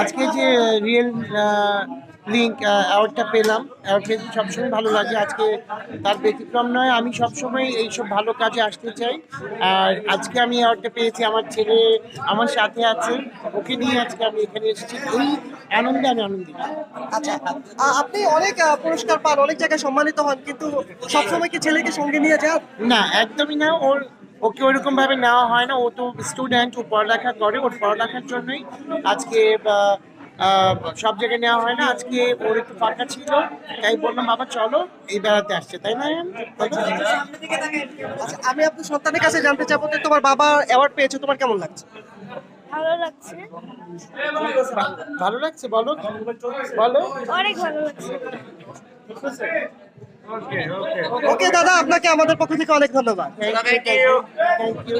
আজকে যে real link অ্যাওয়ার্ডটা পেলাম অ্যাওয়ার্ড পেতে সবসময় ভালো লাগে। আজকে তার ব্যতিক্রম নয় আমি সবসময় এইসব ভালো কাজে আসতে চাই। আর আজকে আমি অ্যাওয়ার্ডটা পেয়েছি আমার ছেলে আমার সাথে আছে ওকে নিয়ে আজকে আমি এখানে এসেছি। এই আনন্দে আমি আনন্দিত। আচ্ছা আপনি অনেক পুরস্কার পান অনেক জায়গায় সম্মানিত হন কিন্তু সবসময় কি ছেলেকে সঙ্গে নিয়ে যান? না একদমই না ওর ওকে ওইরকম ভাবে নেওয়া হয় না। ও তো স্টুডেন্ট ও পড়ালেখা করে। ওর পড়ালেখার জন্যই আজকে সব জায়গায় নেওয়া হয় না। আজকে ওর একটু ফাঁকা ছিল। তাই বললাম বাবা চলো। এই বেড়াতে আসছে তাই না? আচ্ছা আমি আপনার সন্তানের কাছে জানতে চাবো যে তোমার বাবা অ্যাওয়ার্ড পেয়েছে। তোমার কেমন লাগছে? ভালো লাগছে। ভালো লাগছে বলো। বলো। অনেক ভালো লাগছে। ওকে দাদা আপনাকে আমাদের পক্ষ থেকে অনেক ধন্যবাদ। Thank you